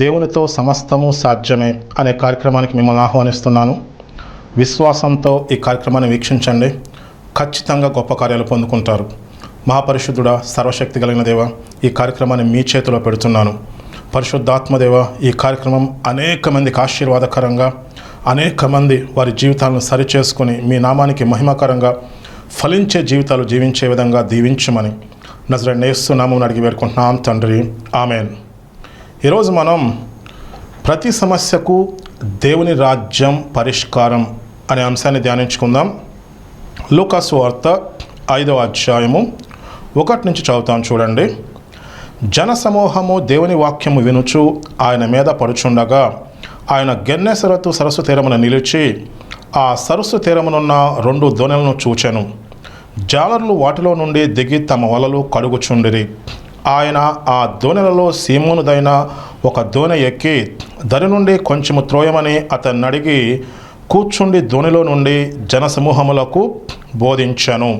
దేవునితో సమస్తము సాధ్యమే అనే కార్యక్రమానికి మిమ్మల్ని ఆహ్వానిస్తున్నాను. విశ్వాసంతో ఈ కార్యక్రమాన్ని వీక్షించండి. ఖచ్చితంగా గొప్ప కార్యాలు పొందుకుంటారు. మహాపరిశుద్ధుడ సర్వశక్తి కలిగిన దేవ ఈ కార్యక్రమాన్ని మీ చేతిలో పెడుతున్నాను. పరిశుద్ధాత్మదేవ ఈ కార్యక్రమం అనేక మందికి ఆశీర్వాదకరంగా అనేక మంది వారి జీవితాలను సరిచేసుకుని మీ నామానికి మహిమకరంగా ఫలించే జీవితాలు జీవించే విధంగా దీవించమని నజర నేస్తు నామం అడిగి వేడుకుంటున్నాం తండ్రి. ఆమెన్. ఈరోజు మనం ప్రతి సమస్యకు దేవుని రాజ్యం పరిష్కారం అనే అంశాన్ని ధ్యానించుకుందాం. లూకాసు వార్త ఐదవ అధ్యాయము ఒకటి నుంచి చదువుతాం చూడండి. జన సమూహము దేవుని వాక్యము వినుచు ఆయన మీద పడుచుండగా ఆయన గెన్నెసరతు సరస్సు తీరమున నిలిచి ఆ సరస్సు తీరమునున్న రెండు దోణెలను చూచెను. జాలర్లు వాటిలో నుండి దిగి తమ వలలు కడుగుచుండిరి. ఆయన ఆ దోణెలలో సీమోనుదైన ఒక దోణె ఎక్కి దరి నుండి కొంచెము త్రోయమని అతన్ని అడిగి కూర్చుండి దోణిలో నుండి జనసమూహములకు బోధించాను.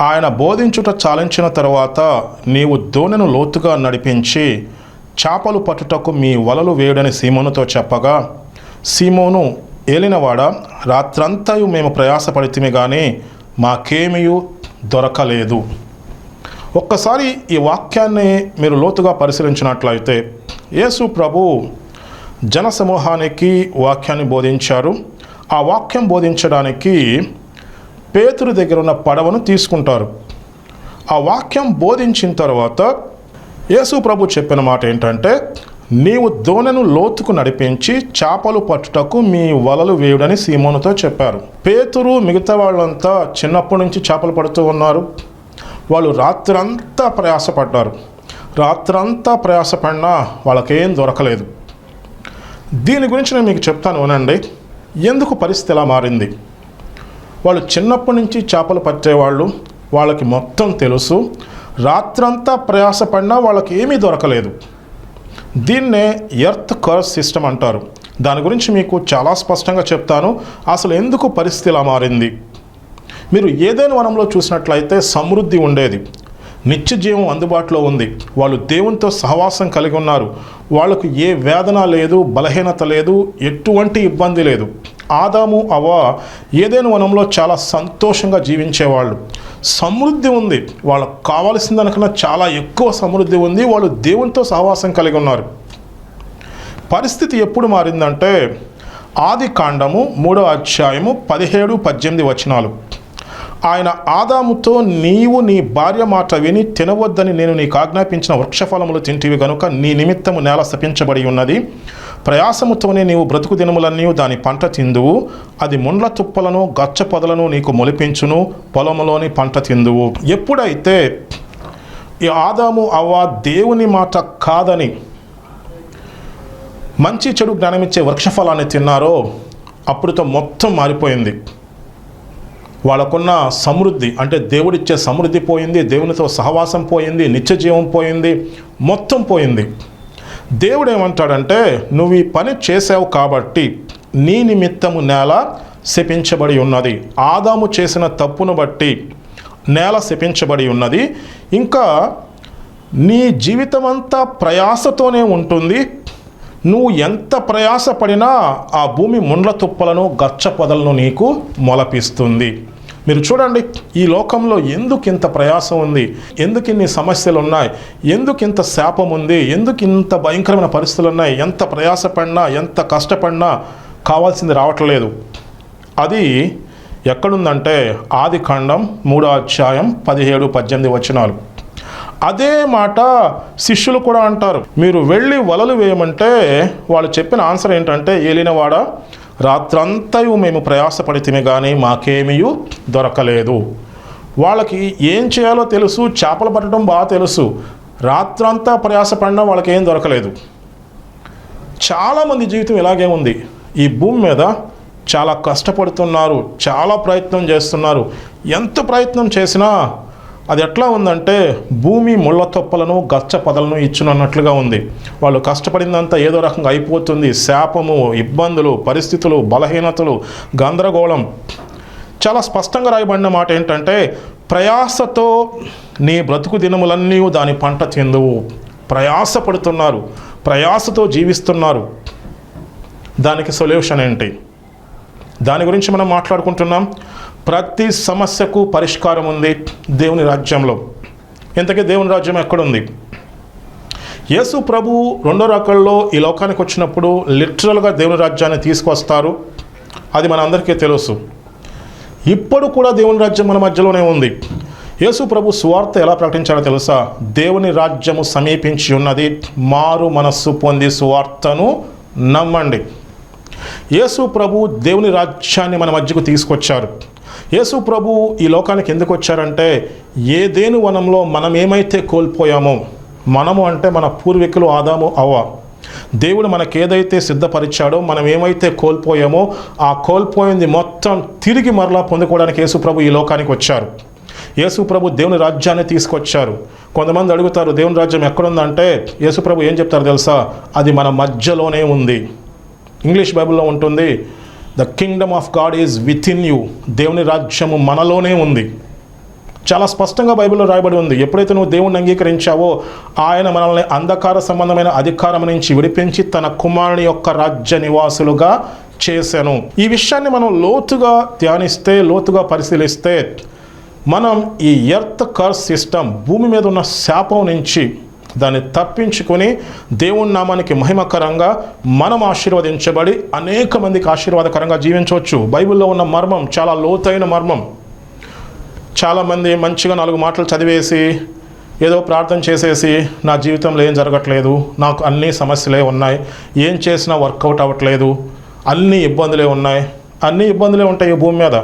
ఆయన బోధించుట చాలించిన తరువాత నీవు దోణెను లోతుగా నడిపించి చేపలు పట్టుటకు మీ వలలు వేయడని సీమోనుతో చెప్పగా సీమోను ఏలినవాడ? రాత్రంతయు మేము ప్రయాసపడితిమి కానీ మాకేమీ దొరకలేదు. ఒక్కసారి ఈ వాక్యాన్ని మీరు లోతుగా పరిశీలించినట్లయితే యేసు ప్రభు జన సమూహానికి వాక్యాన్ని బోధించారు. ఆ వాక్యం బోధించడానికి పేతురు దగ్గర ఉన్న పడవను తీసుకుంటారు. ఆ వాక్యం బోధించిన తర్వాత యేసు ప్రభు చెప్పిన మాట ఏంటంటే నీవు దోణను లోతుకు నడిపించి చేపలు పట్టుటకు మీ వలలు వేయుడని సీమోనుతో చెప్పారు. పేతురు మిగతా వాళ్ళంతా చిన్నప్పటి నుంచి చేపలు పడుతూ ఉన్నారు. వాళ్ళు రాత్రంతా ప్రయాసపడ్డారు. రాత్రంతా ప్రయాసపడినా వాళ్ళకేం దొరకలేదు. దీని గురించి నేను మీకు చెప్తాను అనండి ఎందుకు పరిస్థితి ఎలా మారింది? వాళ్ళు చిన్నప్పటి నుంచి చేపలు పట్టేవాళ్ళు వాళ్ళకి మొత్తం తెలుసు. రాత్రంతా ప్రయాసపడినా వాళ్ళకి ఏమీ దొరకలేదు. దీన్నే ఎర్త్ కర్స్ సిస్టమ్ అంటారు. దాని గురించి మీకు చాలా స్పష్టంగా చెప్తాను. అసలు ఎందుకు పరిస్థితి ఇలా మారింది? మీరు ఏదైనా వనంలో చూసినట్లయితే సమృద్ధి ఉండేది. నిత్య జీవం అందుబాటులో ఉంది. వాళ్ళు దేవునితో సహవాసం కలిగి ఉన్నారు. వాళ్ళకు ఏ వేదన లేదు బలహీనత లేదు ఎటువంటి ఇబ్బంది లేదు. ఆదాము అవ ఏదైనా వనంలో చాలా సంతోషంగా జీవించేవాళ్ళు. సమృద్ధి ఉంది. వాళ్ళకు కావాల్సిన దానికన్నా చాలా ఎక్కువ సమృద్ధి ఉంది. వాళ్ళు దేవునితో సహవాసం కలిగి ఉన్నారు. పరిస్థితి ఎప్పుడు మారిందంటే ఆది కాండము మూడో అధ్యాయము పదిహేడు పద్దెనిమిది వచనాలు. ఆయన ఆదాముతో నీవు నీ భార్య మాట విని తినవద్దని నేను నీకు ఆజ్ఞాపించిన వృక్షఫలములు తింటివి గనుక నీ నిమిత్తము నేల శపించబడి ఉన్నది. ప్రయాసముతోనే నీవు బ్రతుకు దినములన్నీ దాని పంట తిందువు. అది ముండ్ల తుప్పలను గచ్చ పొదలను నీకు మొలిపించును పొలములోని పంట తిందువు. ఎప్పుడైతే ఈ ఆదాము అవ్వ దేవుని మాట కాదని మంచి చెడు జ్ఞానమిచ్చే వృక్షఫలాన్ని తిన్నారో అప్పుడుతో మొత్తం మారిపోయింది. వాళ్ళకున్న సమృద్ధి అంటే దేవుడిచ్చే సమృద్ధి పోయింది దేవునితో సహవాసం పోయింది నిత్య జీవం పోయింది మొత్తం పోయింది. దేవుడు ఏమంటాడంటే నువ్వు ఈ పని చేసావు కాబట్టి నీ నిమిత్తము నేల శపించబడి ఉన్నది. ఆదాము చేసిన తప్పును బట్టి నేల శపించబడి ఉన్నది. ఇంకా నీ జీవితం అంతా ప్రయాసతోనే ఉంటుంది. నువ్వు ఎంత ప్రయాసపడినా ఆ భూమి ముండ్ల తుప్పలను గచ్చ పొదలను నీకు మొలపిస్తుంది. మీరు చూడండి ఈ లోకంలో ఎందుకు ఇంత ప్రయాసం ఉంది? ఎందుకు ఇన్ని సమస్యలు ఉన్నాయి? ఎందుకు ఇంత శాపం ఉంది? ఎందుకు ఇంత భయంకరమైన పరిస్థితులు ఉన్నాయి? ఎంత ప్రయాసపడినా ఎంత కష్టపడినా కావాల్సింది రావట్లేదు. అది ఎక్కడుందంటే ఆది ఖండం మూడో అధ్యాయం పదిహేడు పద్దెనిమిది వచనాలు. అదే మాట శిష్యులు కూడా అంటారు. మీరు వెళ్ళి వలలు వేయమంటే వాళ్ళు చెప్పిన ఆన్సర్ ఏంటంటే ఏలినవాడ? రాత్రంతయు మేము ప్రయాసపడితేమే కానీ మాకేమీ దొరకలేదు. వాళ్ళకి ఏం చేయాలో తెలుసు చేపలు పట్టడం బాగా తెలుసు. రాత్రంతా ప్రయాసపడినా వాళ్ళకి ఏం దొరకలేదు. చాలామంది జీవితం ఇలాగే ఉంది. ఈ భూమి మీద చాలా కష్టపడుతున్నారు చాలా ప్రయత్నం చేస్తున్నారు. ఎంత ప్రయత్నం చేసినా అది ఎట్లా ఉందంటే భూమి ముళ్ళ తొప్పలను గచ్చ పదలను ఇచ్చునన్నట్లుగా ఉంది. వాళ్ళు కష్టపడిందంతా ఏదో రకంగా అయిపోతుంది. శాపము ఇబ్బందులు పరిస్థితులు బలహీనతలు గందరగోళం. చాలా స్పష్టంగా రాయబడిన మాట ఏంటంటే ప్రయాసతో నీ బ్రతుకు దినములన్నీ దాని పంట చెందువు ప్రయాసపడుతున్నారు. ప్రయాసతో జీవిస్తున్నారు. దానికి సొల్యూషన్ ఏంటి? దాని గురించి మనం మాట్లాడుకుంటున్నాం. ప్రతి సమస్యకు పరిష్కారం ఉంది దేవుని రాజ్యంలో. ఇంతకీ దేవుని రాజ్యం ఎక్కడుంది? యేసు ప్రభు రెండో రకాల్లో ఈ లోకానికి వచ్చినప్పుడు లిటరల్గా దేవుని రాజ్యాన్ని తీసుకొస్తారు అది మన అందరికీ తెలుసు. ఇప్పుడు కూడా దేవుని రాజ్యం మన మధ్యలోనే ఉంది. యేసు ప్రభు స్వార్థ ఎలా ప్రకటించారో తెలుసా? దేవుని రాజ్యము సమీపించి ఉన్నది. మారు మనస్సు పొంది సువార్తను నమ్మండి. యేసు ప్రభు దేవుని రాజ్యాన్ని మన మధ్యకు తీసుకొచ్చారు. యేసు ప్రభు ఈ లోకానికి ఎందుకు వచ్చారంటే ఏదేను వనంలో మనం ఏమైతే కోల్పోయామో మనము అంటే మన పూర్వీకులు ఆదాము అవ్వ. దేవుడు మనకేదైతే సిద్ధపరిచాడో మనం ఏమైతే కోల్పోయామో ఆ కోల్పోయింది మొత్తం తిరిగి మరలా పొందుకోవడానికి యేసు ప్రభు ఈ లోకానికి వచ్చారు. యేసు ప్రభు దేవుని రాజ్యాన్ని తీసుకొచ్చారు. కొంతమంది అడుగుతారు దేవుని రాజ్యం ఎక్కడుందంటే? యేసు ప్రభు ఏం చెప్తారు తెలుసా? అది మన మధ్యలోనే ఉంది. ఇంగ్లీష్ బైబిల్లో ఉంటుంది the kingdom of God is within you దేవుని రాజ్యము మనలోనే ఉంది. చాలా స్పష్టంగా బైబిల్లో రాయబడి ఉంది. ఎప్పుడైతే నువ్వు దేవుణ్ణి అంగీకరించావో ఆయన మనల్ని అంధకార సంబంధమైన అధికారం నుంచి విడిపించి తన కుమారుని యొక్క రాజ్య నివాసులుగా చేశాను. ఈ విషయాన్ని మనం లోతుగా ధ్యానిస్తే లోతుగా పరిశీలిస్తే మనం ఈ ఎర్త్ కర్ సిస్టమ్ భూమి మీద ఉన్న శాపం నుంచి దాన్ని తప్పించుకొని దేవుని నామానికి మహిమకరంగా మనం ఆశీర్వదించబడి అనేక మందికి ఆశీర్వాదకరంగా జీవించవచ్చు. బైబిల్లో ఉన్న మర్మం చాలా లోతైన మర్మం. చాలామంది మంచిగా నాలుగు మాటలు చదివేసి ఏదో ప్రార్థన చేసేసి నా జీవితంలో ఏం జరగట్లేదు నాకు అన్ని సమస్యలే ఉన్నాయి ఏం చేసినా వర్కౌట్ అవ్వట్లేదు అన్ని ఇబ్బందులే ఉన్నాయి. అన్ని ఇబ్బందులే ఉంటాయి ఈ భూమి మీద.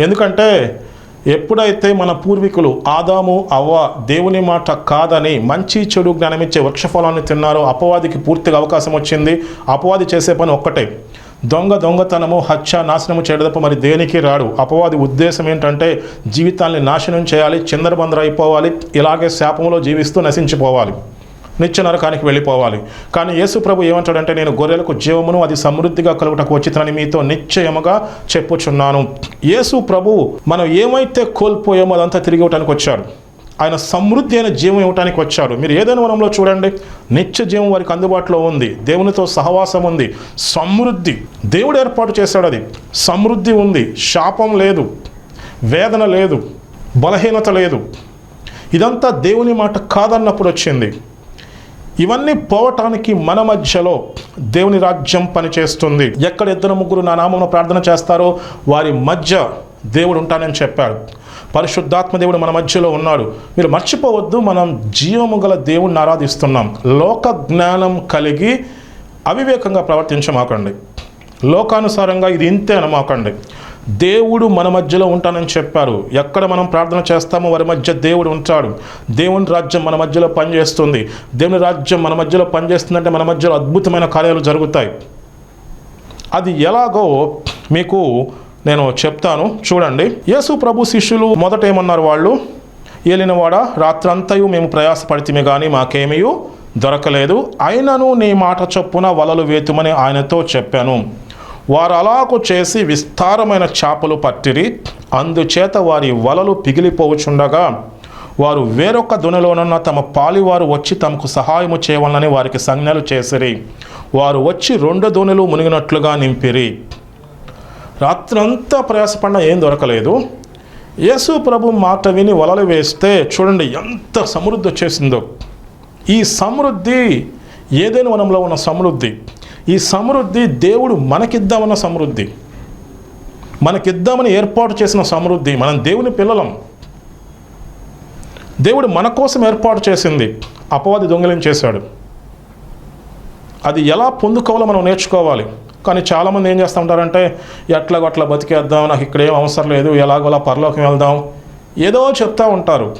ఎందుకంటే ఎప్పుడైతే మన పూర్వీకులు ఆదాము అవ్వ దేవుని మాట కాదని మంచి చెడు జ్ఞానమిచ్చే వృక్షఫలాన్ని తిన్నారో అపవాదికి పూర్తిగా అవకాశం వచ్చింది. అపవాది చేసే పని ఒక్కటే. దొంగ దొంగతనము హత్య నాశనము చేయడం తప్ప మరి దేనికి రాడు? అపవాది ఉద్దేశం ఏంటంటే జీవితాన్ని నాశనం చేయాలి చిందరబందర అయిపోవాలి ఇలాగే శాపంలో జీవిస్తూ నశించిపోవాలి. నిత్య నరకానికి వెళ్ళిపోవాలి. కానీ యేసు ప్రభు ఏమంటాడంటే నేను గొర్రెలకు జీవమును అది సమృద్ధిగా కలుగుటకు వచ్చిందని మీతో నిశ్చయముగా చెప్పుచున్నాను. యేసు ప్రభు మనం ఏమైతే కోల్పోయామో అదంతా తిరిగి ఇవ్వటానికి వచ్చాడు. ఆయన సమృద్ధి అయిన జీవం ఇవ్వటానికి వచ్చాడు. మీరు ఏదైనా వనంలో చూడండి నిత్య జీవం వారికి అందుబాటులో ఉంది. దేవునితో సహవాసం ఉంది. సమృద్ధి దేవుడు ఏర్పాటు చేశాడు అది. సమృద్ధి ఉంది. శాపం లేదు. వేదన లేదు. బలహీనత లేదు. ఇదంతా దేవుని మాట కాదన్నప్పుడు వచ్చింది. ఇవన్నీ పోవటానికి మన మధ్యలో దేవుని రాజ్యం పనిచేస్తుంది. ఎక్కడ ఇద్దరు ముగ్గురు నా నామమును ప్రార్థన చేస్తారో వారి మధ్య దేవుడు ఉంటానని చెప్పాడు. పరిశుద్ధాత్మ దేవుడు మన మధ్యలో ఉన్నాడు. మీరు మర్చిపోవద్దు మనం జీవము గల దేవుణ్ణి ఆరాధిస్తున్నాం. లోక జ్ఞానం కలిగి అవివేకంగా ప్రవర్తించమాకండి. లోకానుసారంగా ఇది ఇంతే అనమాకండి. దేవుడు మన మధ్యలో ఉంటానని చెప్పారు. ఎక్కడ మనం ప్రార్థన చేస్తామో వారి మధ్య దేవుడు ఉంటాడు. దేవుని రాజ్యం మన మధ్యలో పనిచేస్తుంది. దేవుని రాజ్యం మన మధ్యలో పనిచేస్తుందంటే మన మధ్యలో అద్భుతమైన కార్యాలు జరుగుతాయి. అది ఎలాగో మీకు నేను చెప్తాను. చూడండి. యేసు ప్రభు శిష్యులు మొదట ఏమన్నారు వాళ్ళు? ఏలినవాడ రాత్రంతయు మేము ప్రయాసపడితేమే కానీ మాకేమీ దొరకలేదు. అయినను నీ మాట చొప్పున వలలు వేతుమని ఆయనతో చెప్పాను. వారు అలాగు చేసి విస్తారమైన చేపలు పట్టిరి. అందుచేత వారి వలలు పిగిలిపోవచుండగా వారు వేరొక దునలోనున్న తమ పాలివారు వచ్చి తమకు సహాయము చేయవలనని వారికి సంజ్ఞలు చేసిరి. వారు వచ్చి రెండు దోణులు మునిగినట్లుగా నింపిరి. రాత్రంతా ప్రయాసపడిన ఏం దొరకలేదు. యేసు ప్రభు మాట విని వలలు వేస్తే చూడండి ఎంత సమృద్ధి వచ్చేసిందో. ఈ సమృద్ధి ఏదైనా వనంలో ఉన్న సమృద్ధి. ఈ సమృద్ధి దేవుడు మనకిద్దామన్న సమృద్ధి. మనకిద్దామని ఏర్పాటు చేసిన సమృద్ధి. మనం దేవుని పిల్లలం. దేవుడు మన కోసం ఏర్పాటు చేసింది. అపవాది దొంగలించేశాడు అది ఎలా పొందుకోవాలో మనం నేర్చుకోవాలి. కానీ చాలామంది ఏం చేస్తూ ఉంటారంటే ఎట్లాగో అట్లా బతికేద్దాం నాకు ఇక్కడ ఏం అవసరం లేదు ఎలాగోలా పరలోకం వెళ్దాం. ఏదో చెప్తూ ఉంటారు.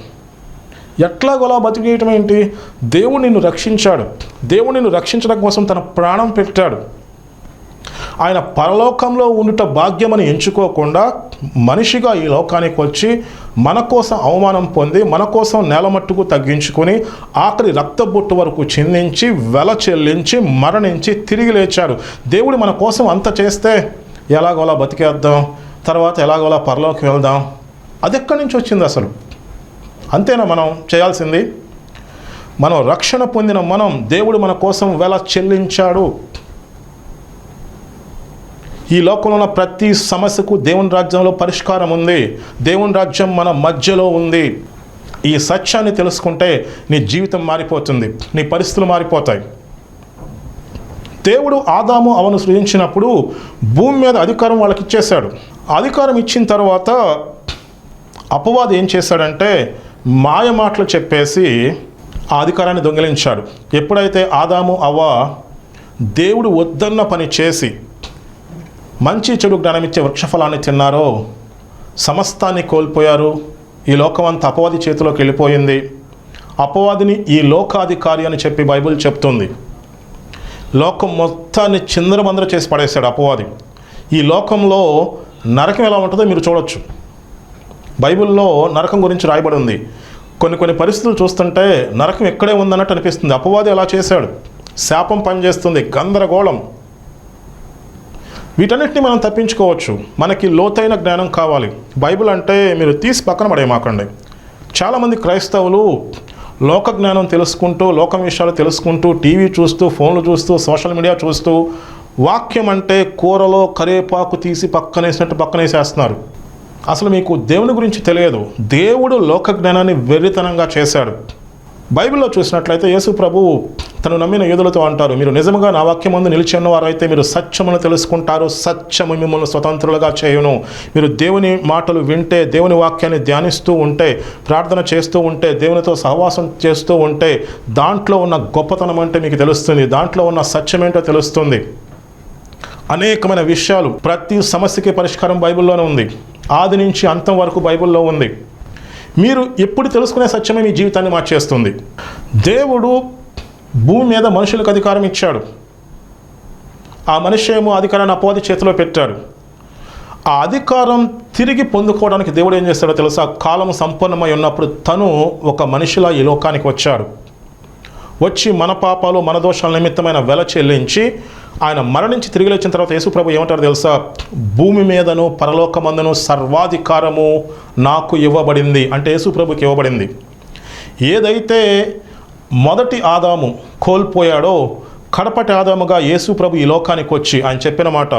ఎట్లాగోలా బతికేయటం ఏంటి? దేవుడు నిన్ను రక్షించాడు. దేవుడు నిన్ను రక్షించడం కోసం తన ప్రాణం పెట్టాడు. ఆయన పరలోకంలో ఉండుట భాగ్యమని ఎంచుకోకుండా మనిషిగా ఈ లోకానికి వచ్చి మన కోసం అవమానం పొంది మన కోసం నేలమట్టుకు తగ్గించుకొని ఆఖరి రక్తబొట్టు వరకు చిందించి వెల చెల్లించి మరణించి తిరిగి లేచాడు. దేవుడు మన కోసం అంత చేస్తే ఎలాగోలా బతికేద్దాం? తర్వాత ఎలాగోలా పరలోకి వెళ్దాం? అది ఎక్కడి నుంచి వచ్చింది అసలు? అంతేనా మనం చేయాల్సింది? మనం రక్షణ పొందిన మనం దేవుడు మన కోసం వెల చెల్లించాడు. ఈ లోకంలో ఉన్న ప్రతి సమస్యకు దేవుని రాజ్యంలో పరిష్కారం ఉంది. దేవుని రాజ్యం మన మధ్యలో ఉంది. ఈ సత్యాన్ని తెలుసుకుంటే నీ జీవితం మారిపోతుంది నీ పరిస్థితులు మారిపోతాయి. దేవుడు ఆదాము అవను సృజించినప్పుడు భూమి మీద అధికారం వాళ్ళకి ఇచ్చేశాడు. అధికారం ఇచ్చిన తర్వాత అపవాది ఏం చేశాడంటే మాయ మాటలు చెప్పేసి ఆ అధికారాన్ని దొంగిలించాడు. ఎప్పుడైతే ఆదాము అవ్వ దేవుడు వద్దన్న పని చేసి మంచి చెడు జ్ఞానం ఇచ్చే వృక్షఫలాన్ని తిన్నారో సమస్తాన్ని కోల్పోయారు. ఈ లోకం అపవాది చేతిలోకి వెళ్ళిపోయింది. అపవాదిని ఈ లోకాధికారి అని చెప్పి బైబిల్ చెప్తుంది. లోకం మొత్తాన్ని చిందరబందర చేసి పడేశాడు అపవాది. ఈ లోకంలో నరకం ఎలా ఉంటుందో మీరు చూడొచ్చు. బైబిల్లో నరకం గురించి రాయబడి ఉంది కొన్ని కొన్ని పరిస్థితులు చూస్తుంటే నరకం ఎక్కడే ఉందన్నట్టు అనిపిస్తుంది. అపవాది అలా చేశాడు. శాపం పనిచేస్తుంది. గందరగోళం. వీటన్నిటిని మనం తప్పించుకోవచ్చు. మనకి లోతైన జ్ఞానం కావాలి. బైబిల్ అంటే మీరు తీసి పక్కన పడేమాకండి చాలామంది క్రైస్తవులు లోక జ్ఞానం తెలుసుకుంటూ లోకం విషయాలు తెలుసుకుంటూ టీవీ చూస్తూ ఫోన్లు చూస్తూ సోషల్ మీడియా చూస్తూ వాక్యం అంటే కూరలో కరేపాకు తీసి పక్కనేసినట్టు పక్కనేసేస్తున్నారు. అసలు మీకు దేవుని గురించి తెలియదు. దేవుడు లోక జ్ఞానాన్ని వెర్రితనంగా చేశాడు. బైబిల్లో చూసినట్లయితే యేసు ప్రభు తను నమ్మిన యూదులతో అంటారు మీరు నిజముగా నా వాక్యం ముందు నిలిచి ఉన్నవారైతే మీరు సత్యమును తెలుసుకుంటారు సత్యము మిమ్మల్ని స్వతంత్రులుగా చేయును. మీరు దేవుని మాటలు వింటే దేవుని వాక్యాన్ని ధ్యానిస్తూ ఉంటే ప్రార్థన చేస్తూ ఉంటే దేవునితో సహవాసం చేస్తూ ఉంటే దాంట్లో ఉన్న గొప్పతనం అంటే మీకు తెలుస్తుంది దాంట్లో ఉన్న సత్యం ఏంటో తెలుస్తుంది. అనేకమైన విషయాలు ప్రతి సమస్యకి పరిష్కారం బైబిల్లోనే ఉంది. ఆది నుంచి అంతం వరకు బైబిల్లో ఉంది. మీరు ఎప్పుడు తెలుసుకునే సత్యమే మీ జీవితాన్ని మార్చేస్తుంది. దేవుడు భూమి మీద మనుషులకు అధికారం ఇచ్చాడు. ఆ మనిషి ఏమో అధికారాన్ని అపవాది చేతిలో పెట్టాడు. ఆ అధికారం తిరిగి పొందుకోవడానికి దేవుడు ఏం చేస్తాడో తెలుసా? కాలం సంపన్నమై ఉన్నప్పుడు తను ఒక మనిషిలా ఈ లోకానికి వచ్చాడు. వచ్చి మన పాపాలు మన దోషాల నిమిత్తమైన వెల చెల్లించి ఆయన మరణించి తిరిగి లేచిన తర్వాత యేసుప్రభు ఏమంటారు తెలుసా? భూమి మీదను పరలోకమందును సర్వాధికారము నాకు ఇవ్వబడింది అంటే యేసుప్రభుకి ఇవ్వబడింది. ఏదైతే మొదటి ఆదాము కోల్పోయాడో కడపటి ఆదాముగా యేసుప్రభు ఈ లోకానికి వచ్చి ఆయన చెప్పిన మాట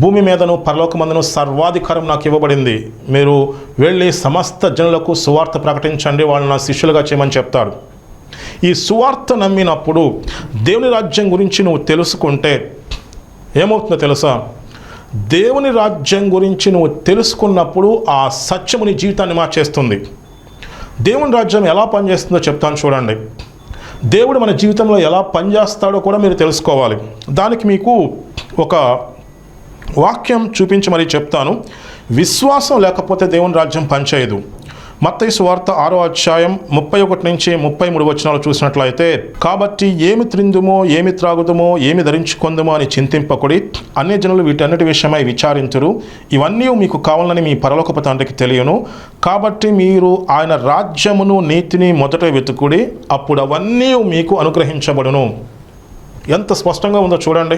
భూమి మీదను పరలోకమందును సర్వాధికారం నాకు ఇవ్వబడింది. మీరు వెళ్ళి సమస్త జనులకు సువార్త ప్రకటించండి వాళ్ళని నా శిష్యులుగా చేయమని చెప్తాడు. ఈ సువార్త నమ్మినప్పుడు దేవుని రాజ్యం గురించి నువ్వు తెలుసుకుంటే ఏమవుతుందో తెలుసా? దేవుని రాజ్యం గురించి నువ్వు తెలుసుకున్నప్పుడు ఆ సత్యము నీ జీవితాన్ని మార్చేస్తుంది. దేవుని రాజ్యం ఎలా పనిచేస్తుందో చెప్తాను చూడండి. దేవుడు మన జీవితంలో ఎలా పనిచేస్తాడో కూడా మీరు తెలుసుకోవాలి. దానికి మీకు ఒక వాక్యం చూపించి మరీ చెప్తాను. విశ్వాసం లేకపోతే దేవుని రాజ్యం పనిచేయదు. మత్తయి సువార్త ఆరో అధ్యాయం ముప్పై ఒకటి నుంచి ముప్పై మూడు వచనాలు చూసినట్లయితే కాబట్టి ఏమి త్రిందుమో ఏమి త్రాగుదుమో ఏమి ధరించుకుందుమో అని చింతింపకుడి అన్ని జనులు వీటన్నిటి విషయమై విచారింతురు. ఇవన్నీ మీకు కావాలని మీ పరలోకపు తండ్రికి తెలియను. కాబట్టి మీరు ఆయన రాజ్యమును నీతిని మొదట వెతుకుడి అప్పుడు అవన్నీ మీకు అనుగ్రహించబడును. ఎంత స్పష్టంగా ఉందో చూడండి.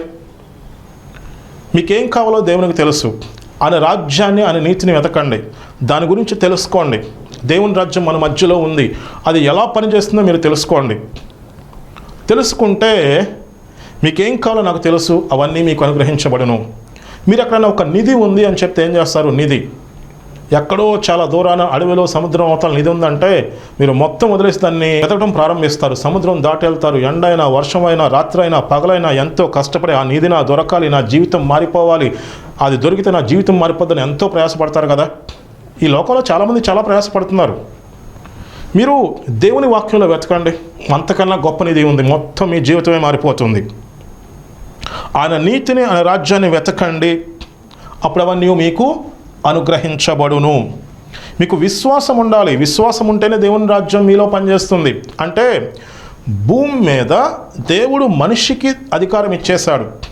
మీకేం కావాలో దేవునికి తెలుసు. ఆయన రాజ్యాన్ని ఆయన నీతిని వెతకండి. దాని గురించి తెలుసుకోండి. దేవుని రాజ్యం మన మధ్యలో ఉంది. అది ఎలా పనిచేస్తుందో మీరు తెలుసుకోండి. తెలుసుకుంటే మీకేం కావాలో నాకు తెలుసు అవన్నీ మీకు అనుగ్రహించబడును. మీరు ఎక్కడైనా ఒక నిధి ఉంది అని చెప్తే ఏం చేస్తారు? నిధి. ఎక్కడో చాలా దూరాన అడవిలో సముద్రం అవతల నిధి ఉందంటే మీరు మొత్తం వదిలేసి దాన్ని వెతకడం ప్రారంభిస్తారు. సముద్రం దాటెళ్తారు. ఎండ అయినా వర్షం అయినా రాత్రైనా పగలైనా ఎంతో కష్టపడి ఆ నిధి నా దొరకాలి నా జీవితం మారిపోవాలి. అది దొరికితే నా జీవితం మారిపోద్దని ఎంతో ప్రయాసపడతారు కదా. ఈ లోకంలో చాలామంది చాలా ప్రయాసపడుతున్నారు. మీరు దేవుని వాక్యంలో వెతకండి. అంతకన్నా గొప్పనిది ఉంది. మొత్తం మీ జీవితమే మారిపోతుంది. ఆయన నీతిని ఆయన రాజ్యాన్ని వెతకండి. అప్పుడు అవన్నీ మీకు అనుగ్రహించబడును. మీకు విశ్వాసం ఉండాలి. విశ్వాసం ఉంటేనే దేవుని రాజ్యం మీలో పనిచేస్తుంది. అంటే భూమి మీద దేవుడు మనిషికి అధికారం ఇచ్చేశాడు.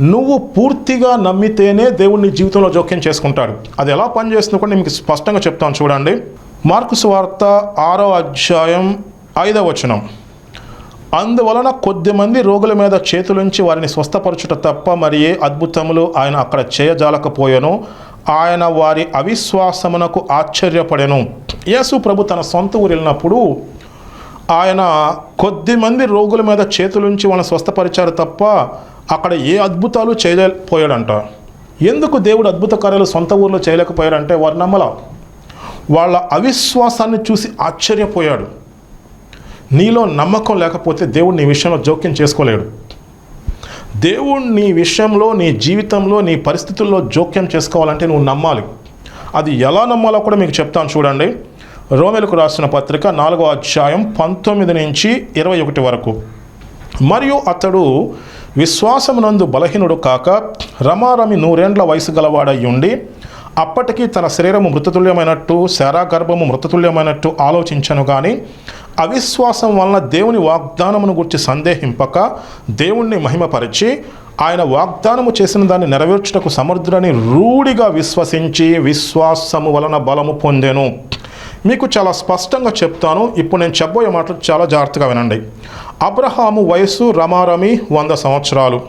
నువ్వు పూర్తిగా నమ్మితేనే దేవుడిని జీవితంలో జోక్యం చేసుకుంటాడు అది ఎలా పనిచేస్తుందో కూడా నేను మీకు స్పష్టంగా చెప్తాను చూడండి. మార్కు సువార్త ఆరో అధ్యాయం ఐదవ వచనం. అందువలన కొద్దిమంది రోగుల మీద చేతులుంచి వారిని స్వస్థపరచుట తప్ప మరి ఏ అద్భుతములు ఆయన అక్కడ చేయజాలకపోయాను. ఆయన వారి అవిశ్వాసమునకు ఆశ్చర్యపడెను. యేసు ప్రభు తన సొంత ఊరు వెళ్ళినప్పుడు ఆయన కొద్ది మంది రోగుల మీద చేతులుంచి వాళ్ళని స్వస్థపరిచారు తప్ప అక్కడ ఏ అద్భుతాలు చేయలేకపోయాడంట. ఎందుకు దేవుడు అద్భుత కార్యాలు సొంత ఊర్లో చేయలేకపోయాడంటే వారు నమ్మల. వాళ్ళ అవిశ్వాసాన్ని చూసి ఆశ్చర్యపోయాడు. నీలో నమ్మకం లేకపోతే దేవుడు నీ విషయంలో జోక్యం చేసుకోలేడు. దేవుడు నీ విషయంలో నీ జీవితంలో నీ పరిస్థితుల్లో జోక్యం చేసుకోవాలంటే నువ్వు నమ్మాలి. అది ఎలా నమ్మాలో కూడా మీకు చెప్తాను చూడండి. రోమెలకు రాసిన పత్రిక నాలుగో అధ్యాయం పంతొమ్మిది నుంచి ఇరవై ఒకటి వరకు. మరియు అతడు విశ్వాసమునందు బలహీనుడు కాక రమారమి నూరేండ్ల వయసు గలవాడై ఉండి అప్పటికీ తన శరీరము మృతతుల్యమైనట్టు శారాగర్భము మృతతుల్యమైనట్టు ఆలోచించను కానీ అవిశ్వాసం వలన దేవుని వాగ్దానమును గురించి సందేహింపక దేవుణ్ణి మహిమపరిచి ఆయన వాగ్దానము చేసిన దాన్ని నెరవేర్చుటకు సమర్థుడని రూఢిగా విశ్వసించి విశ్వాసము వలన బలము పొందెను. మీకు చాలా స్పష్టంగా చెప్తాను. ఇప్పుడు నేను చెప్పబోయే మాటలు చాలా జాగ్రత్తగా వినండి. అబ్రహాము వయసు రమారమి వంద సంవత్సరాలు.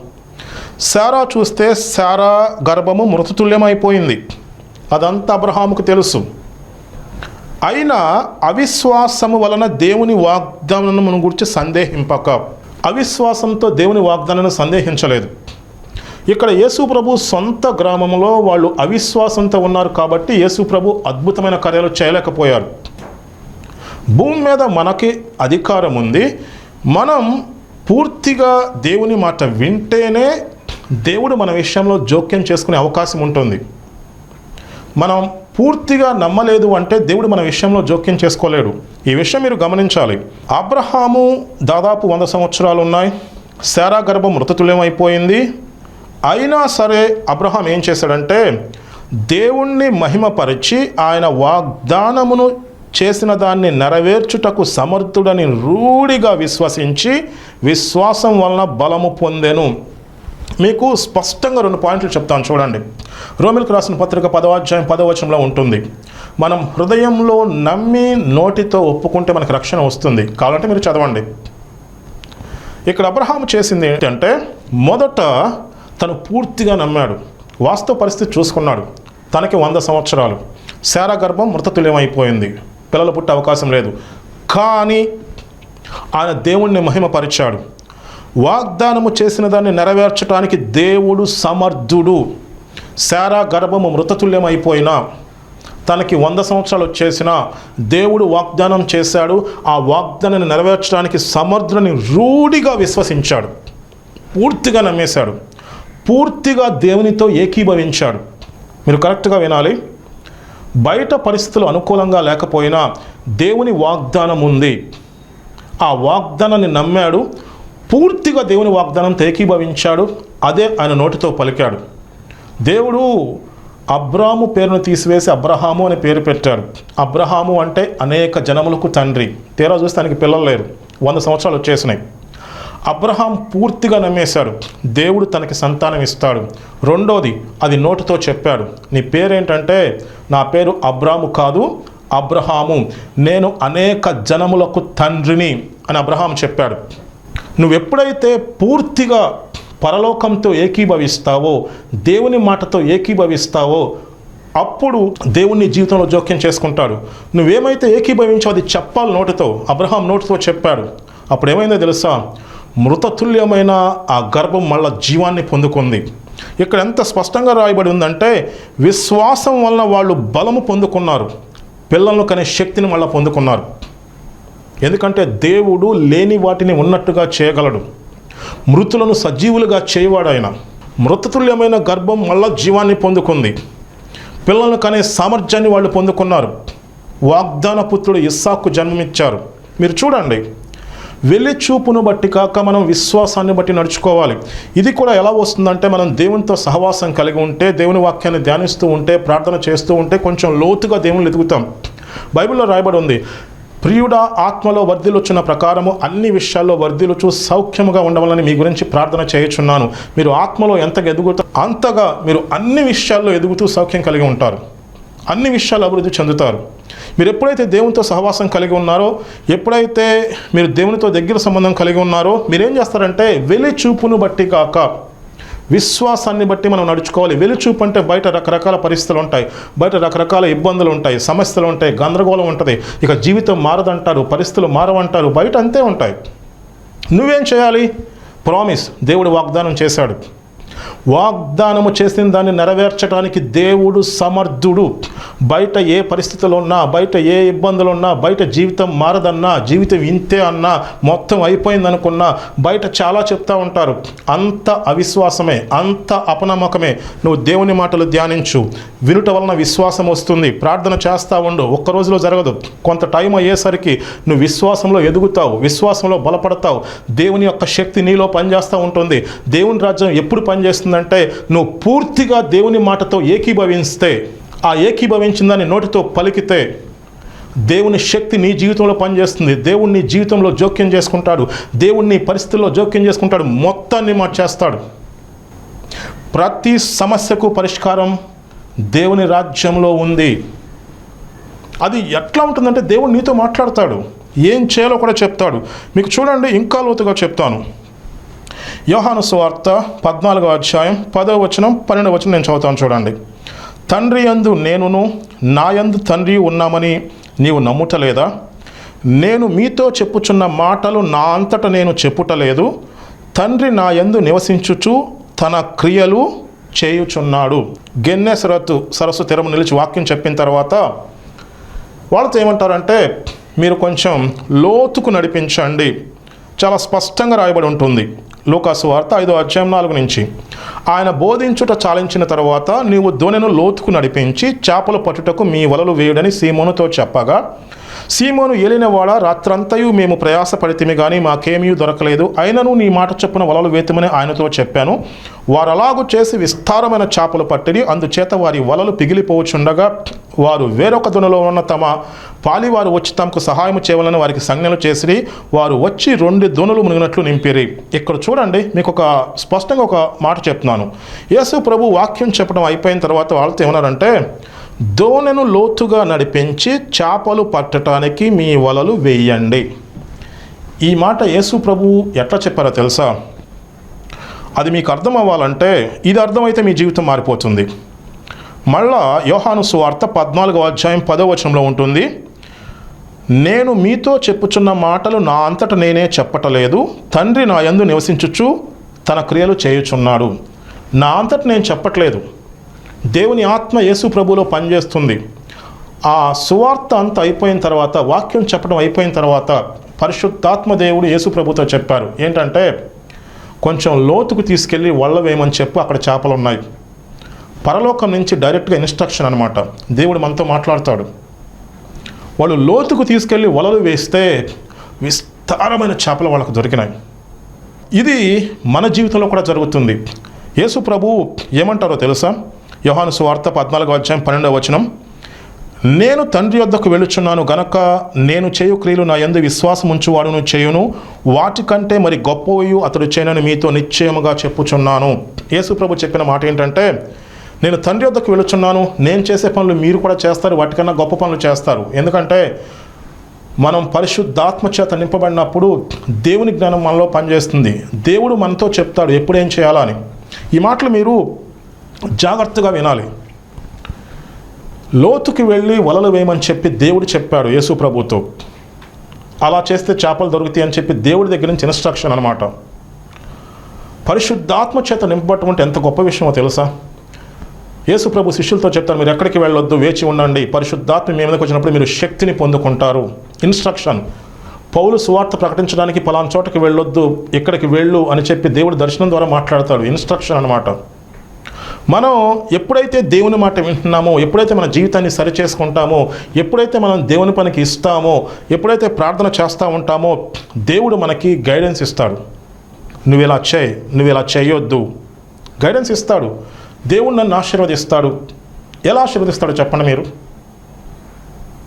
శారా చూస్తే శారా గర్భము మృతతుల్యమైపోయింది. అదంతా అబ్రహాముకు తెలుసు. అయినా అవిశ్వాసము వలన దేవుని వాగ్దానమును గురించి సందేహింపక. అవిశ్వాసంతో దేవుని వాగ్దానాన్ని సందేహించలేదు. ఇక్కడ యేసు ప్రభు సొంత గ్రామంలో వాళ్ళు అవిశ్వాసంతో ఉన్నారు కాబట్టి యేసు ప్రభు అద్భుతమైన కార్యాలు చేయలేకపోయారు. భూమి మీద మనకి అధికారం ఉంది. మనం పూర్తిగా దేవుని మాట వింటేనే దేవుడు మన విషయంలో జోక్యం చేసుకునే అవకాశం ఉంటుంది. మనం పూర్తిగా నమ్మలేదు అంటే దేవుడు మన విషయంలో జోక్యం చేసుకోలేడు. ఈ విషయం మీరు గమనించాలి. అబ్రహాము దాదాపు వంద సంవత్సరాలు ఉన్నాయి. శారా గర్భం మృతతుల్యమైపోయింది అయినా సరే అబ్రహాం ఏం చేశాడంటే దేవుణ్ణి మహిమపరిచి ఆయన వాగ్దానమును చేసిన దాన్ని నెరవేర్చుటకు సమర్థుడని రూఢిగా విశ్వసించి విశ్వాసం వలన బలము పొందెను. మీకు స్పష్టంగా రెండు పాయింట్లు చెప్తాను చూడండి. రోమిల్కి రాసిన పత్రిక పదవాధ్యాయం పదవచనంలో ఉంటుంది. మనం హృదయంలో నమ్మి నోటితో ఒప్పుకుంటే మనకు రక్షణ వస్తుంది. కావాలంటే మీరు చదవండి. ఇక్కడ అబ్రహాం చేసింది ఏంటంటే మొదట తను పూర్తిగా నమ్మాడు. వాస్తవ పరిస్థితి చూసుకున్నాడు. తనకి వంద సంవత్సరాలు. శారా గర్భం మృతతుల్యమైపోయింది. పిల్లలు పుట్టే అవకాశం లేదు. కానీ ఆయన దేవుణ్ణి మహిమపరిచాడు. వాగ్దానము చేసిన దాన్ని నెరవేర్చడానికి దేవుడు సమర్థుడు. శారా గర్భము మృతతుల్యమైపోయినా తనకి వంద సంవత్సరాలు వచ్చేసిన దేవుడు వాగ్దానం చేశాడు. ఆ వాగ్దానాన్ని నెరవేర్చడానికి సమర్థుని రూఢిగా విశ్వసించాడు. పూర్తిగా నమ్మేశాడు. పూర్తిగా దేవునితో ఏకీభవించాడు. మీరు కరెక్ట్గా వినాలి. బయట పరిస్థితులు అనుకూలంగా లేకపోయినా దేవుని వాగ్దానం ఉంది. ఆ వాగ్దానాన్ని నమ్మాడు. పూర్తిగా దేవుని వాగ్దానంతో ఏకీభవించాడు. అదే ఆయన నోటితో పలికాడు. దేవుడు అబ్రాము పేరును తీసివేసి అబ్రహాము అని పేరు పెట్టాడు. అబ్రహాము అంటే అనేక జనములకు తండ్రి. తీరా చూస్తే తనకి పిల్లలు లేరు. వంద సంవత్సరాలు వచ్చేసినాయి. అబ్రహాం పూర్తిగా నమ్మేశాడు. దేవుడు తనకి సంతానం ఇస్తాడు. రెండోది అది నోటితో చెప్పాడు. నీ పేరేంటంటే నా పేరు అబ్రాము కాదు అబ్రహాము. నేను అనేక జనములకు తండ్రిని అని అబ్రహాం చెప్పాడు. నువ్వు ఎప్పుడైతే పూర్తిగా పరలోకంతో ఏకీభవిస్తావో దేవుని మాటతో ఏకీభవిస్తావో అప్పుడు దేవుని జీవితంలో జోక్యం చేసుకుంటాడు. నువ్వేమైతే ఏకీభవించావు అది చెప్పాలి నోటితో. అబ్రహాం నోటితో చెప్పాడు. అప్పుడు ఏమైందో తెలుసా? మృతతుల్యమైన ఆ గర్భం మళ్ళా జీవాన్ని పొందుకుంది. ఇక్కడ ఎంత స్పష్టంగా రాయబడి ఉందంటే విశ్వాసం వలన వాళ్ళు బలము పొందుకున్నారు. పిల్లలను కనే శక్తిని మళ్ళీ పొందుకున్నారు. ఎందుకంటే దేవుడు లేని వాటిని ఉన్నట్టుగా చేయగలడు. మృతులను సజీవులుగా చేయవాడు ఆయన మృతతుల్యమైన గర్భం మళ్ళా జీవాన్ని పొందుకుంది. పిల్లలను కనే సామర్థ్యాన్ని వాళ్ళు పొందుకున్నారు. వాగ్దాన పుత్రుడు ఇస్సాకు జన్మమిచ్చారు మీరు చూడండి. వెళ్ళి చూపును బట్టి కాక మనం విశ్వాసాన్ని బట్టి నడుచుకోవాలి. ఇది కూడా ఎలా వస్తుందంటే మనం దేవునితో సహవాసం కలిగి ఉంటే దేవుని వాక్యాన్ని ధ్యానిస్తూ ఉంటే ప్రార్థన చేస్తూ ఉంటే కొంచెం లోతుగా దేవుని ఎదుగుతాం బైబిల్లో రాయబడి ఉంది ప్రియుడా ఆత్మలో వర్ధిలుచున్న ప్రకారము అన్ని విషయాల్లో వర్ధిలుచు సౌఖ్యముగా ఉండవాలని మీ గురించి ప్రార్థన చేయుచున్నాను. మీరు ఆత్మలో ఎంతగా ఎదుగుతా అంతగా మీరు అన్ని విషయాల్లో ఎదుగుతూ సౌఖ్యం కలిగి ఉంటారు. అన్ని విషయాలు అభివృద్ధి చెందుతారు. మీరు ఎప్పుడైతే దేవునితో సహవాసం కలిగి ఉన్నారో ఎప్పుడైతే మీరు దేవునితో దగ్గర సంబంధం కలిగి ఉన్నారో మీరేం చేస్తారంటే వెలి చూపును బట్టి కాక విశ్వాసాన్ని బట్టి మనం నడుచుకోవాలి. వెలుచూపు అంటే బయట రకరకాల పరిస్థితులు ఉంటాయి. బయట రకరకాల ఇబ్బందులు ఉంటాయి. సమస్యలు ఉంటాయి. గందరగోళం ఉంటుంది. ఇక జీవితం మారదంటారు. పరిస్థితులు మారవంటారు. బయట అంతే ఉంటాయి. నువ్వేం చేయాలి? ప్రామిస్ దేవుడు వాగ్దానం చేశాడు. వాగ్దానము చేసిన దాన్ని నెరవేర్చడానికి దేవుడు సమర్థుడు. బయట ఏ పరిస్థితులు ఉన్నా బయట ఏ ఇబ్బందులు ఉన్నా బయట జీవితం మారదన్నా జీవితం ఇంతే అన్నా మొత్తం అయిపోయిందనుకున్నా బయట చాలా చెప్తా ఉంటారు. అంత అవిశ్వాసమే అంత అపనమ్మకమే. నువ్వు దేవుని మాటలు ధ్యానించు. వినుట వలన విశ్వాసం వస్తుంది. ప్రార్థన చేస్తా ఉండు. ఒక్క రోజులో జరగదు. కొంత టైం అయ్యేసరికి నువ్వు విశ్వాసంలో ఎదుగుతావు. విశ్వాసంలో బలపడతావు. దేవుని యొక్క శక్తి నీలో పనిచేస్తూ ఉంటుంది. దేవుని రాజ్యం ఎప్పుడు చేస్తుందంటే నువ్వు పూర్తిగా దేవుని మాటతో ఏకీభవిస్తే ఆ ఏకీభవించిందని నోటితో పలికితే దేవుని శక్తి నీ జీవితంలో పనిచేస్తుంది. దేవుడు నీ జీవితంలో జోక్యం చేసుకుంటాడు. దేవుణ్ణి పరిస్థితుల్లో జోక్యం చేసుకుంటాడు. మొత్తాన్ని మార్చేస్తాడు. ప్రతి సమస్యకు పరిష్కారం దేవుని రాజ్యంలో ఉంది. అది ఎట్లా ఉంటుందంటే దేవుడు నీతో మాట్లాడతాడు. ఏం చేయాలో కూడా చెప్తాడు. మీకు చూడండి ఇంకా లోతుగా చెప్తాను. యోహాను సువార్త పద్నాలుగో అధ్యాయం పదో వచనం పన్నెండవ వచనం నేను చదువుతాను చూడండి. తండ్రి యందు నేనును నా యందు తండ్రి ఉన్నామని నీవు నమ్ముటలేదా? నేను మీతో చెప్పుచున్న మాటలు నా అంతట నేను చెప్పుటలేదు. తండ్రి నా యందు నివసించుచు తన క్రియలు చేయుచున్నాడు. గెన్నె సరస్సు సరస్సు తెరము నిలిచి వాక్యం చెప్పిన తర్వాత వాళ్ళతో ఏమంటారంటే మీరు కొంచెం లోతుకు నడిపించండి. చాలా స్పష్టంగా రాయబడి ఉంటుంది. లోకాసు వార్త ఐదో అధ్యాయం నాలుగు నుంచి. ఆయన బోధించుట చాలించిన తర్వాత నీవు దోణెను లోతుకు నడిపించి చేపలు పట్టుటకు మీ వలలు వేయుడని సీమోనుతో చెప్పగా సీమోను ఏలినవాడ రాత్రంతయు మేము ప్రయాసపడితిమి కానీ మాకేమీ దొరకలేదు. అయినను నీ మాట చొప్పున వలలు వేతమని ఆయనతో చెప్పాను. వారు అలాగు చేసి విస్తారమైన చేపలు పట్టిరి. అందుచేత వారి వలలు పిగిలిపోవచ్చుండగా వారు వేరొక దునలో ఉన్న తమ పాలివారు వచ్చి తమకు సహాయం చేయవాలని వారికి సంజ్ఞలు చేసిరి. వారు వచ్చి రెండు దోణులు మునిగినట్లు నింపిరి. ఇక్కడ చూడండి మీకు ఒక స్పష్టంగా ఒక మాట చెప్తున్నాను. యేసు ప్రభు వాక్యం చెప్పడం అయిపోయిన తర్వాత వాళ్ళతో ఏమన్నారంటే దోణను లోతుగా నడిపించి చేపలు పట్టడానికి మీ వలలు వేయండి. ఈ మాట యేసు ప్రభువు ఎట్లా చెప్పారో తెలుసా? అది మీకు అర్థం అవ్వాలంటే ఇది అర్థమైతే మీ జీవితం మారిపోతుంది. మళ్ళా యోహాను సువార్త పద్నాలుగో అధ్యాయం పదో వచనంలో ఉంటుంది నేను మీతో చెప్పుచున్న మాటలు నా అంతట నేనే చెప్పటలేదు. తండ్రి నా యందు నివసించుచు తన క్రియలు చేయుచున్నాడు. నా అంతట నేను చెప్పట్లేదు. దేవుని ఆత్మ యేసు ప్రభులో పనిచేస్తుంది. ఆ సువార్త అంతా అయిపోయిన తర్వాత వాక్యం చెప్పడం అయిపోయిన తర్వాత పరిశుద్ధాత్మ దేవుడు యేసు ప్రభుతో చెప్పారు. ఏంటంటే కొంచెం లోతుకు తీసుకెళ్ళి వల్ల వేయమని చెప్పి అక్కడ చేపలు ఉన్నాయి పరలోకం నుంచి డైరెక్ట్గా ఇన్స్ట్రక్షన్ అనమాట దేవుడు మనతో మాట్లాడతాడు. వాళ్ళు లోతుకు తీసుకెళ్ళి వలలు వేస్తే విస్తారమైన చేపలు వాళ్ళకు దొరికినాయి. ఇది మన జీవితంలో కూడా జరుగుతుంది. యేసు ప్రభు ఏమంటారో తెలుసా? యోహాను సువార్త పద్నాలుగు అధ్యాయం పన్నెండవ వచనం. నేను తండ్రి వద్దకు వెళ్ళుచున్నాను గనక నేను చేయు క్రియలు నా ఎందు విశ్వాసం ఉంచువాడును చేయును. వాటికంటే మరి గొప్పవయు అతడు చేయనని మీతో నిశ్చయముగా చెప్పుచున్నాను. యేసు ప్రభు చెప్పిన మాట ఏంటంటే నేను తండ్రి వద్దకు వెళ్ళుచున్నాను నేను చేసే పనులు మీరు కూడా చేస్తారు వాటికన్నా గొప్ప పనులు చేస్తారు. ఎందుకంటే మనం పరిశుద్ధాత్మ చేత నింపబడినప్పుడు దేవుని జ్ఞానం మనలో పనిచేస్తుంది. దేవుడు మనతో చెప్తాడు ఎప్పుడేం చేయాలని ఈ మాటలు మీరు జాగ్రత్తగా వినాలి. లోతుకి వెళ్ళి వలలు వేయమని చెప్పి దేవుడు చెప్పాడు యేసు ప్రభుతో. అలా చేస్తే చేపలు దొరుకుతాయి అని చెప్పి దేవుడి దగ్గర నుంచి ఇన్స్ట్రక్షన్ అనమాట పరిశుద్ధాత్మ చేత నింపబట్టుకుంటే అంటే ఎంత గొప్ప విషయమో తెలుసా? యేసు ప్రభు శిష్యులతో చెప్తారు మీరు ఎక్కడికి వెళ్ళొద్దు వేచి ఉండండి. పరిశుద్ధాత్మ మీ మీదకి వచ్చినప్పుడు మీరు శక్తిని పొందుకుంటారు. ఇన్స్ట్రక్షన్. పౌలు సువార్త ప్రకటించడానికి పలానా చోటకి వెళ్ళొద్దు ఇక్కడికి వెళ్ళు అని చెప్పి దేవుడు దర్శనం ద్వారా మాట్లాడతాడు. ఇన్స్ట్రక్షన్ అనమాట మనం ఎప్పుడైతే దేవుని మాట వింటున్నామో ఎప్పుడైతే మన జీవితాన్ని సరి చేసుకుంటామో ఎప్పుడైతే మనం దేవుని పనికి ఇస్తామో ఎప్పుడైతే ప్రార్థన చేస్తూ ఉంటామో దేవుడు మనకి గైడెన్స్ ఇస్తాడు. నువ్వు ఇలా చేయి నువ్వు ఇలా చేయొద్దు. గైడెన్స్ ఇస్తాడు. దేవుడు నన్ను ఆశీర్వదిస్తాడు. ఎలా ఆశీర్వదిస్తాడు చెప్పండి మీరు?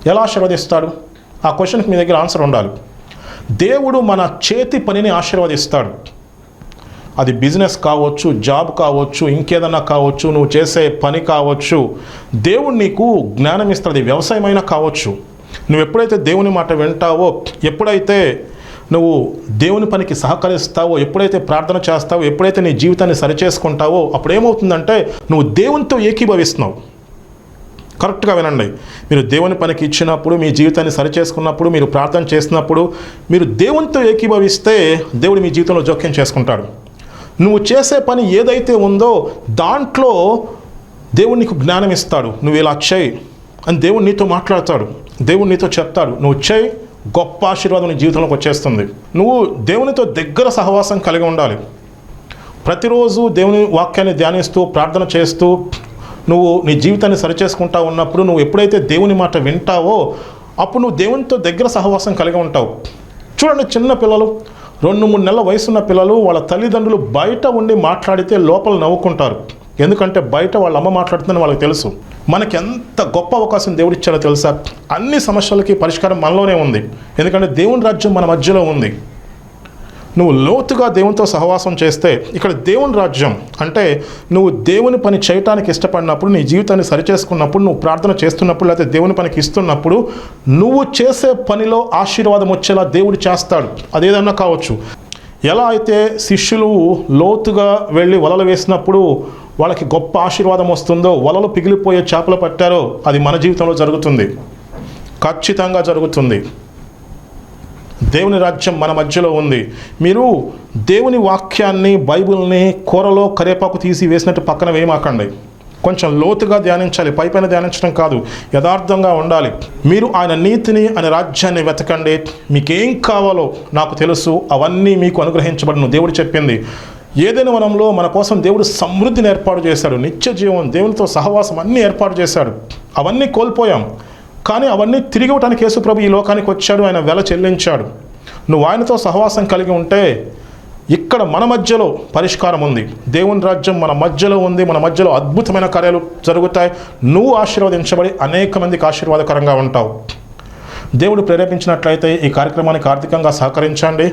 ఎలా ఆశీర్వదిస్తాడు? ఆ క్వశ్చన్కి మీ దగ్గర ఆన్సర్ ఉండాలి. దేవుడు మన చేతి పనిని ఆశీర్వదిస్తాడు. అది బిజినెస్ కావచ్చు జాబ్ కావచ్చు ఇంకేదన్నా కావచ్చు నువ్వు చేసే పని కావచ్చు దేవుడు నీకు జ్ఞానం ఇస్తుంది వ్యవసాయమైనా కావచ్చు. నువ్వు ఎప్పుడైతే దేవుని మాట వింటావో ఎప్పుడైతే నువ్వు దేవుని పనికి సహకరిస్తావో ఎప్పుడైతే ప్రార్థన చేస్తావో ఎప్పుడైతే నీ జీవితాన్ని సరిచేసుకుంటావో అప్పుడు ఏమవుతుందంటే నువ్వు దేవునితో ఏకీభవిస్తున్నావు. కరెక్ట్గా వినండి. మీరు దేవుని పనికి ఇచ్చినప్పుడు మీ జీవితాన్ని సరిచేసుకున్నప్పుడు మీరు ప్రార్థన చేసినప్పుడు మీరు దేవునితో ఏకీభవిస్తే దేవుడు మీ జీవితంలో జోక్యం చేసుకుంటాడు. నువ్వు చేసే పని ఏదైతే ఉందో దాంట్లో దేవుడు నీకు జ్ఞానం ఇస్తాడు. నువ్వు ఇలా చేయి అని దేవుడు నీతో మాట్లాడతాడు. దేవుడు నీతో చెప్తాడు. నువ్వు చేయి గొప్ప ఆశీర్వాదం నీ జీవితంలోకి వచ్చేస్తుంది. నువ్వు దేవునితో దగ్గర సహవాసం కలిగి ఉండాలి. ప్రతిరోజు దేవుని వాక్యాన్ని ధ్యానిస్తూ ప్రార్థన చేస్తూ నువ్వు నీ జీవితాన్ని సరిచేసుకుంటా ఉన్నప్పుడు నువ్వు ఎప్పుడైతే దేవుని మాట వింటావో అప్పుడు నువ్వు దేవునితో దగ్గర సహవాసం కలిగి ఉంటావు. చూడండి చిన్న పిల్లలు రెండు మూడు నెలల వయసున్న పిల్లలు వాళ్ళ తల్లిదండ్రులు బయట ఉండి మాట్లాడితే లోపల నవ్వుకుంటారు. ఎందుకంటే బయట వాళ్ళ అమ్మ మాట్లాడుతుందని వాళ్ళకి తెలుసు. మనకి ఎంత గొప్ప అవకాశం దేవుడిచ్చారో తెలుసా? అన్ని సమస్యలకి పరిష్కారం మనలోనే ఉంది. ఎందుకంటే దేవుని రాజ్యం మన మధ్యలో ఉంది. నువ్వు లోతుగా దేవునితో సహవాసం చేస్తే ఇక్కడ దేవుని రాజ్యం అంటే నువ్వు దేవుని పని చేయటానికి ఇష్టపడినప్పుడు నీ జీవితాన్ని సరిచేసుకున్నప్పుడు నువ్వు ప్రార్థన చేస్తున్నప్పుడు లేకపోతే దేవుని పనికి ఇస్తున్నప్పుడు నువ్వు చేసే పనిలో ఆశీర్వాదం వచ్చేలా దేవుడు చేస్తాడు. అదేదన్నా కావచ్చు. ఎలా అయితే శిష్యులు లోతుగా వెళ్ళి వలలు వేసినప్పుడు వాళ్ళకి గొప్ప ఆశీర్వాదం వస్తుందో వలలు పిగిలిపోయే చేపలు పట్టారో అది మన జీవితంలో జరుగుతుంది. ఖచ్చితంగా జరుగుతుంది. దేవుని రాజ్యం మన మధ్యలో ఉంది. మీరు దేవుని వాక్యాన్ని బైబిల్ని కూరలో కరేపాకు తీసి వేసినట్టు పక్కన వేయమాకండి. కొంచెం లోతుగా ధ్యానించాలి పై పైన ధ్యానించడం కాదు యథార్థంగా ఉండాలి. మీరు ఆయన నీతిని ఆయన రాజ్యాన్ని వెతకండి. మీకేం కావాలో నాకు తెలుసు అవన్నీ మీకు అనుగ్రహించబడను. దేవుడు చెప్పింది. ఏదైనా వనంలో మన కోసం దేవుడు సమృద్ధిని ఏర్పాటు చేశాడు. నిత్య జీవం దేవునితో సహవాసం అన్నీ ఏర్పాటు చేశాడు. అవన్నీ కోల్పోయాం. కానీ అవన్నీ తిరిగి ఇవ్వటానికి యేసుప్రభు ఈ లోకానికి వచ్చాడు. ఆయన వెల చెల్లించాడు. నువ్వు ఆయనతో సహవాసం కలిగి ఉంటే ఇక్కడ మన మధ్యలో పరిష్కారం ఉంది. దేవుని రాజ్యం మన మధ్యలో ఉంది. మన మధ్యలో అద్భుతమైన కార్యాలు జరుగుతాయి. నువ్వు ఆశీర్వదించబడి అనేక మందికి ఆశీర్వాదకరంగా ఉంటావు. దేవుడు ప్రేరేపించినట్లయితే ఈ కార్యక్రమానికి ఆర్థికంగా సహకరించండి.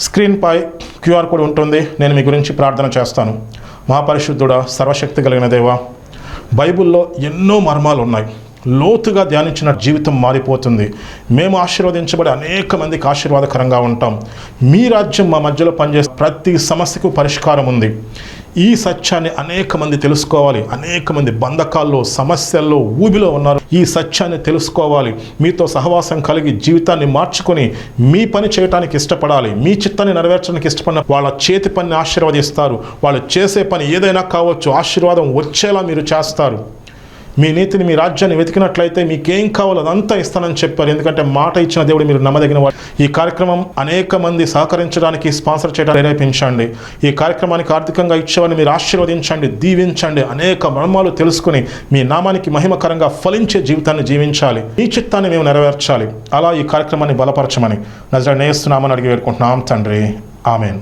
స్క్రీన్పై క్యూఆర్ కోడ్ ఉంటుంది. నేను మీ గురించి ప్రార్థన చేస్తాను. మహాపరిశుద్ధుడ సర్వశక్తి కలిగిన దేవ బైబిల్లో ఎన్నో మర్మాలు ఉన్నాయి లోతుగా ధ్యానించిన జీవితం మారిపోతుంది. మేము ఆశీర్వదించబడి అనేక మందికి ఆశీర్వాదకరంగా ఉంటాం. మీ రాజ్యం మా మధ్యలో పనిచేసే ప్రతి సమస్యకు పరిష్కారం ఉంది. ఈ సత్యాన్ని అనేక మంది తెలుసుకోవాలి. అనేక మంది బంధకాల్లో సమస్యల్లో ఊబిలో ఉన్నారు. ఈ సత్యాన్ని తెలుసుకోవాలి. మీతో సహవాసం కలిగి జీవితాన్ని మార్చుకొని మీ పని చేయడానికి ఇష్టపడాలి. మీ చిత్తాన్ని నెరవేర్చడానికి ఇష్టపడిన వాళ్ళ చేతి పనిని ఆశీర్వదిస్తారు. వాళ్ళు చేసే పని ఏదైనా కావచ్చు ఆశీర్వాదం వచ్చేలా మీరు చేస్తారు. మీ నీతిని మీ రాజ్యాన్ని వెతికినట్లయితే మీకేం కావాలో అదంతా ఇస్తానని చెప్పారు. ఎందుకంటే మాట ఇచ్చిన దేవుడు మీరు నమ్మదగిన వాడు. ఈ కార్యక్రమం అనేక మంది సహకరించడానికి స్పాన్సర్ చేయడానికి ప్రేరేపించండి. ఈ కార్యక్రమానికి ఆర్థికంగా ఇచ్చేవారిని మీరు ఆశీర్వదించండి దీవించండి అనేక మర్మాలు తెలుసుకుని మీ నామానికి మహిమకరంగా ఫలించే జీవితాన్ని జీవించాలి. ఈ చిత్తాన్ని మేము నెరవేర్చాలి. అలా ఈ కార్యక్రమాన్ని బలపరచమని నజర నేస్తున్నామని అడిగి వేడుకుంటున్నాం తండ్రి. ఆమెన్.